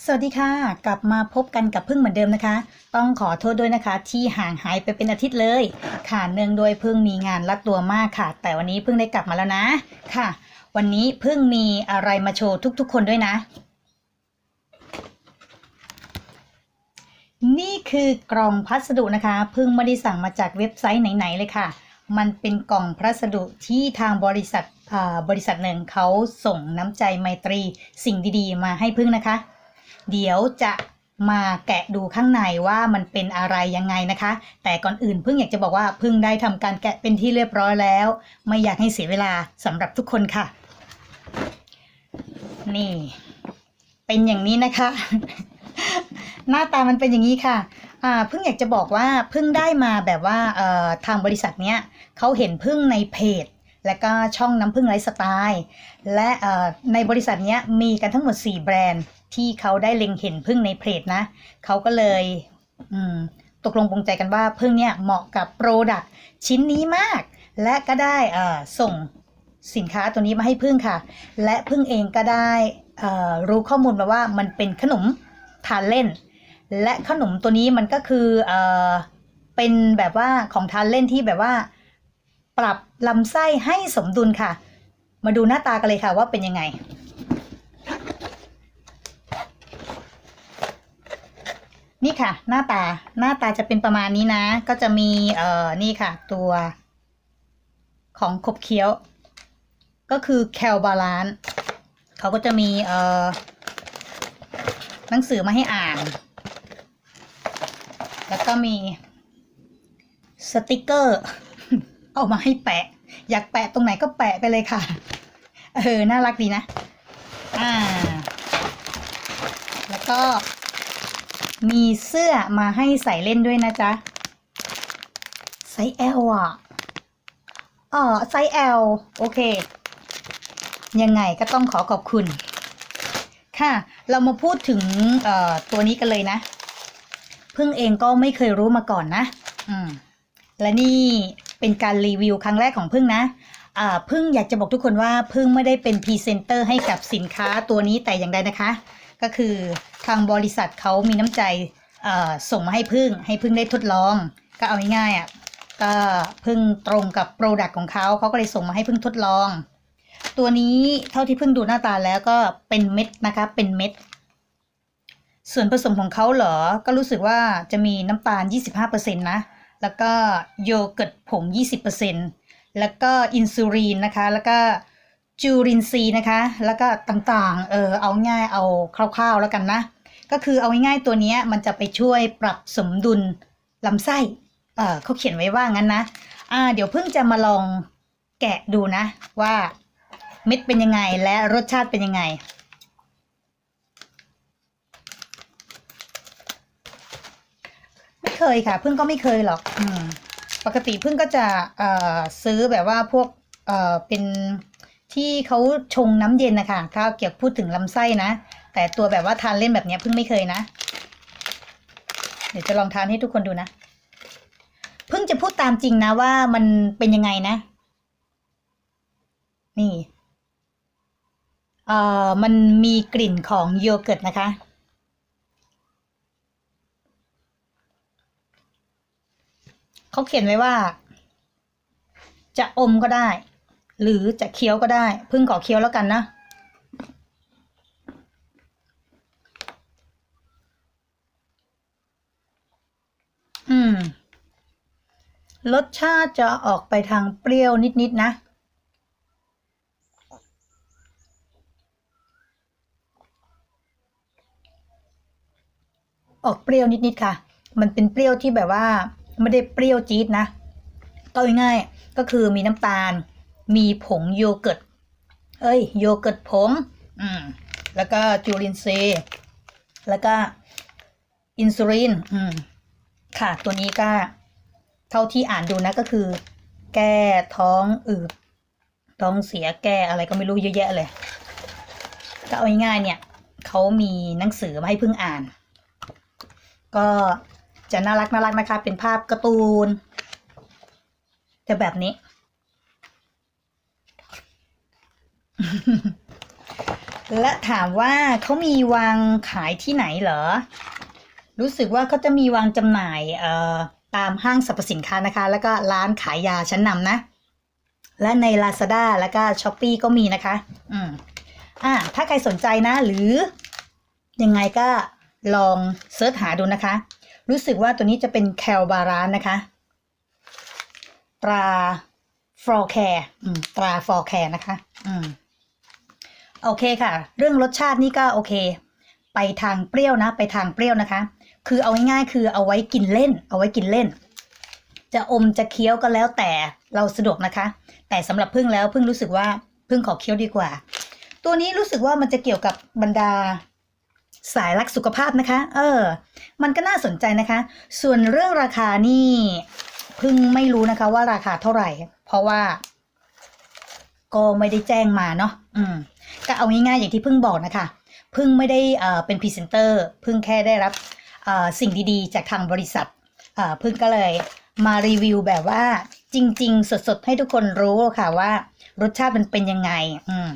สวัสดีค่ะ กลับมาพบกันกับพึ่งเหมือนเดิมนะคะ ต้องขอโทษด้วยนะคะ ที่ห่างหายไปเป็นอาทิตย์เลยค่ะเนื่องโดวยพึ่งมีงานรัดตัวมากค่ะ แต่วันนี้พึ่งได้กลับมาแล้วนะค่ะ วันนี้พึ่งมีอะไรมาโชว์ทุกๆ คนด้วยนะ นี่คือกล่องพัสดุนะคะ พึ่งไม่ได้สั่งมาจากเว็บไซต์ไหนๆเลยค่ะ มันเป็นกล่องพัสดุที่ทางบริษัทบริษัทหนึ่งเขาส่งน้ำใจไมตรีสิ่งดีๆ มาให้พึ่งนะคะ เดี๋ยวจะมาแกะดูข้างในว่ามันเป็นอะไรยังไงนะคะ แต่ก่อนอื่นพึ่งอยากจะบอกว่าพึ่งได้ทำการแกะเป็นที่เรียบร้อยแล้ว ไม่อยากให้เสียเวลาสำหรับทุกคนค่ะ นี่ เป็นอย่างนี้นะคะ หน้าตามันเป็นอย่างนี้ค่ะอ่าเพิ่งอยากจะบอกว่าเพิ่งได้มาแบบว่าเอ่อทางบริษัทเนี้ยเขาเห็นพึ่งในเพจ และก็ช่องน้ำพึ่งไลฟ์สไตล์ และในบริษัทนี้มีกันทั้งหมด 4 แบรนด์ที่เขาได้เล็งเห็นพึ่งในเพจนะเขาก็เลยตกลงปรงใจกันว่าพึ่งเนี่ยเหมาะกับโปรดักชิ้นนี้มาก และก็ได้ส่งสินค้าตัวนี้มาให้พึ่งค่ะ และพึ่งเองก็ได้รู้ข้อมูลมาว่ามันเป็นขนมทานเล่น และขนมตัวนี้มันก็คือเออเป็นแบบว่าของทานเล่นที่แบบว่า ปรับลำไส้ให้สมดุลค่ะ มาดูหน้าตากันเลยค่ะว่าเป็นยังไง นี่ค่ะ หน้าตาหน้าตาจะเป็นประมาณนี้นะ ก็จะมีเอ่อนี่ค่ะ ตัว ของขบเคี้ยว ก็คือแคลบาลานเขาก็จะมีเอ่อหนังสือมาให้อ่าน แล้วก็มีสติกเกอร์ เอามาให้แปะ อยากแปะตรงไหนก็แปะไปเลยค่ะ เออ น่ารักดีนะ อ่า แล้วก็ มีเสื้อมาให้ใส่เล่นด้วยนะจ๊ะ ไซส์ L อะอ๋อไซส์ L โอเค ยังไงก็ต้องขอขอบคุณ ค่ะ เรามาพูดถึงเอ่อตัวนี้กันเลยนะ พึ่งเองก็ไม่เคยรู้มาก่อนนะ อืม และนี่ เป็นการรีวิวครั้งแรกของพึ่งนะอ่าพึ่งอยากจะบอกทุกคนว่าพึ่งไม่ได้เป็นพรีเซนเตอร์ให้กับสินค้าตัวนี้แต่อย่างใดนะคะ ก็คือทางบริษัทเขามีน้ำใจอ่อส่งมาให้พึ่งให้พึ่งได้ทดลอง ก็เอาง่ายๆอะก็พึ่งตรงกับโปรดักต์ของเขาเขาก็เลยส่งมาให้พึ่งทดลอง ตัวนี้เท่าที่พึ่งดูหน้าตาแล้วก็เป็นเม็ดนะคะเป็นเม็ด ส่วนผสมของเขาเหรอก็รู้สึกว่าจะมีน้ำตาล 25%นะ แล้วก็โยเกิร์ตผง 20%แล้วก็อินซูลินนะคะ แล้วก็จูรินซีนะคะ แล้วก็ต่างๆ เออเอาง่ายเอาคร่าวๆแล้วกันนะ ก็คือเอาง่ายๆตัวนี้มันจะไปช่วยปรับสมดุลลำไส้เออเขาเขียนไว้ว่างั้นนะอ่าเดี๋ยวเพิ่งจะมาลองแกะดูนะว่าเม็ดเป็นยังไงและรสชาติเป็นยังไง ไม่ เคยค่ะ พึ่งก็ไม่เคยหรอกอืมปกติพึ่งก็จะเอ่อซื้อแบบว่าพวกเอ่อเป็นที่เขาชงน้ำเย็นนะคะถ้าเกี่ยวพูดถึงลำไส้นะ แต่ตัวแบบว่าทานเล่นแบบเนี้ยพึ่งไม่เคยนะ เดี๋ยวจะลองทานให้ทุกคนดูนะ พึ่งจะพูดตามจริงนะว่ามันเป็นยังไงนะ นี่เอ่อมันมีกลิ่นของโยเกิร์ตนะคะ เขาเขียนไว้ว่า จะอมก็ได้ หรือจะเคี้ยวก็ได้ พึ่งขอเคี้ยวแล้วกันนะอืม รสชาติจะออกไปทางเปรี้ยวนิดๆนะออกเปรี้ยวนิดๆค่ะ มันเป็นเปรี้ยวที่แบบว่า ไม่ได้เปรี้ยวจี๊ดนะก็ง่ายๆก็คือมีน้ำตาล มีผงโยเกิร์ต เอ้ย โยเกิร์ตผง อืม แล้วก็จูรินซีแล้วก็อินซูลิน อืม ค่ะ ตัวนี้ก็ เท่าที่อ่านดูนะก็คือ แก้ท้องอืด ท้องเสียแก้อะไรก็ไม่รู้เยอะแยะเลย ก็เอาง่ายๆเนี่ย เขามีหนังสือมาให้เพิ่งอ่าน ก็ จะน่ารักน่ารักนะคะ เป็นภาพการ์ตูนจะแบบนี้ และถามว่าเขามีวางขายที่ไหนเหรอ รู้สึกว่าเขาจะมีวางจำหน่ายเอ่อตามห้างสรรพสินค้านะคะ แล้วก็ร้านขายยาชั้นนำนะ และใน Lazada แล้วก็ s h อ p e e ก็มีนะคะ อืมอ่าถ้าใครสนใจนะ หรือยังไงก็ลองเสิร์ชหาดูนะคะ รู้สึกว่าตัวนี้จะเป็นแคลบารานนะคะ ตราฟอร์แคร์ตราฟอร์แคร์นะคะ อืม โอเคค่ะ เรื่องรสชาตินี่ก็โอเค ไปทางเปรี้ยวนะ ไปทางเปรี้ยวนะคะ คือเอาง่ายๆคือเอาไว้กินเล่น เอาไว้กินเล่น จะอมจะเคี้ยวก็แล้วแต่เราสะดวกนะคะ แต่สำหรับพึ่งแล้วพึ่งรู้สึกว่าพึ่งขอเคี้ยวดีกว่า ตัวนี้รู้สึกว่ามันจะเกี่ยวกับบรรดา สายรักสุขภาพนะคะ เออ มันก็น่าสนใจนะคะ ส่วนเรื่องราคานี่พึ่งไม่รู้นะคะว่าราคาเท่าไหร่ เพราะว่า ก็ไม่ได้แจ้งมาเนาะอืม ก็เอาง่ายๆอย่างที่พึ่งบอกนะคะพึ่งไม่ได้เอ่อเป็นพรีเซนเตอร์พึ่งแค่ได้รับเอ่อสิ่งดีๆ จากทางบริษัทเอ่อพึ่งก็เลยมารีวิวแบบว่า จริง ๆ สดๆ ให้ทุกคนรู้ค่ะว่า รสชาติมันเป็นยังไง อืม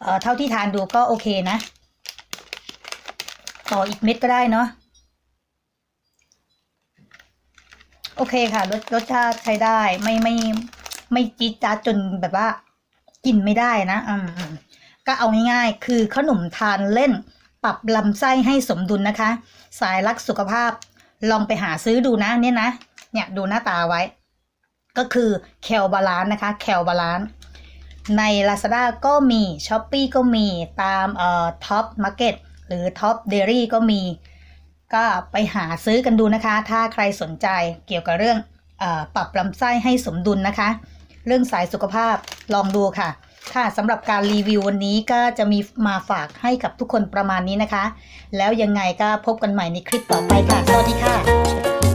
เอ่อเท่าที่ทานดูก็โอเคนะ ต่ออีกเม็ดก็ได้เนาะโอเคค่ะรสรสชาติใช้ได้ไม่ไม่ไม่จี๊ดจ๊าจนแบบว่า กินไม่ได้นะอืมอืมก็เอาง่ายๆ คือขนมทานเล่น ปรับลำไส้ให้สมดุลนะคะ สายรักสุขภาพ ลองไปหาซื้อดูนะ เนี่ยนะ เนี่ยดูหน้าตาไว้ ก็คือแคลบาลานนะคะ แคลบาลานใน Lazada ก็มี s h อ p e e ก็มีตามเอ่อท็อปมาร์เก็ต หรือท็อปเดลี่ก็มี ก็ไปหาซื้อกันดูนะคะ ถ้าใครสนใจเกี่ยวกับเรื่องอปรับลำไส้ให้สมดุลนะคะ เรื่องสายสุขภาพลองดูค่ะ ค่ะสำหรับการรีวิววันนี้ก็จะมีมาฝากให้กับทุกคนประมาณนี้นะคะ แล้วยังไงก็พบกันใหม่ในคลิปต่อไปค่ะ สวัสดีค่ะ